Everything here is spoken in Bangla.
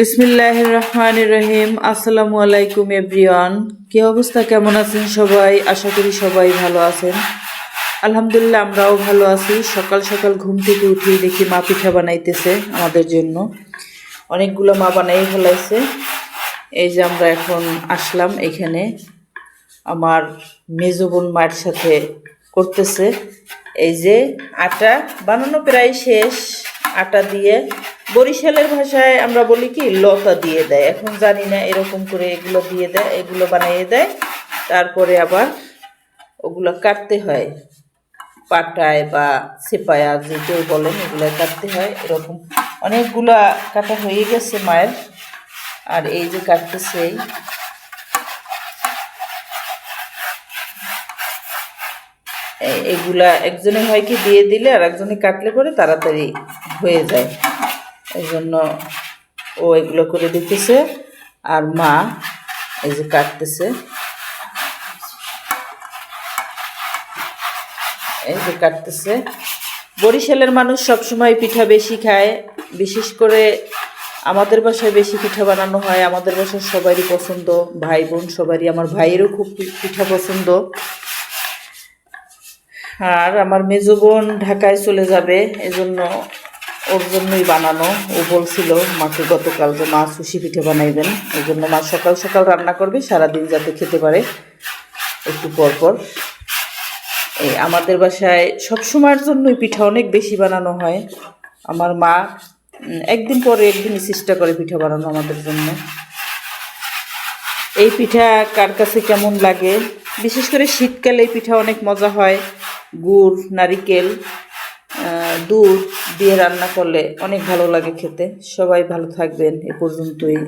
বিসমিল্লাহ রহমান রহিম আসসালামু আলাইকুম, এভরিওয়ান। কি অবস্থা? কেমন আছেন সবাই? আশা করি সবাই ভালো আছেন। আলহামদুলিল্লাহ, আমরাও ভালো আছি। সকাল সকাল ঘুম থেকে উঠেই দেখি মা পিঠা বানাইতেছে আমাদের জন্য। অনেকগুলো মা বানাই ফেলাইছে। এই যে আমরা এখন আসলাম এখানে। আমার মেজো বোন মায়ের সাথে করতেছে। এই যে আটা বানানো প্রায় শেষ। আটা দিয়ে বরিশালের ভাষায় আমরা বলি কি, লতা দিয়ে দেয়। এখন জানি না এরকম করে এগুলো দিয়ে দেয়, এগুলো বানিয়ে দেয়। তারপরে আবার ওগুলো কাটতে হয়। পাটায় বা সেপায়া যে কেউ বলেন, এগুলো কাটতে হয়। এরকম অনেকগুলা কাটা হয়ে গেছে মায়ের। আর এই যে কাটতেছে এগুলা একজনে হয় কি, দিয়ে দিলে আর একজনে কাটলে পরে তাড়াতাড়ি হয়ে যায়। এই জন্য ও এগুলো করে দিতেছে। আর মা এই যে কাটতেছে। এই যে কাটতেছে। বরিশালের মানুষ সবসময় পিঠা বেশি খায়। বিশেষ করে আমাদের বাসায় বেশি পিঠা বানানো হয়। আমাদের বাসায় সবারই পছন্দ। ভাই বোন সবারই। আমার ভাইয়েরও খুব পিঠা পছন্দ। আর আমার মেজো বোন ঢাকায় চলে যাবে। এজন্য ওর জন্যই বানানো। ও বলছিল, মাকে গতকাল যে মা সুশি পিঠে বানাইবেন, ওই জন্য মা সকাল সকাল রান্না করবে, সারাদিন যাতে খেতে পারে। একটু পর পর। এই আমাদের বাসায় সবসময়ের জন্যই পিঠা অনেক বেশি বানানো হয়। আমার মা একদিন পরে একদিনই চেষ্টা করে পিঠা বানানো আমাদের জন্য। এই পিঠা কার কাছে কেমন লাগে? বিশেষ করে শীতকালে এই পিঠা অনেক মজা হয়। গুড়, নারিকেল দুধ দিয়ে রান্না করলে অনেক ভালো লাগে খেতে। সবাই ভালো থাকবেন এ পর্যন্তই।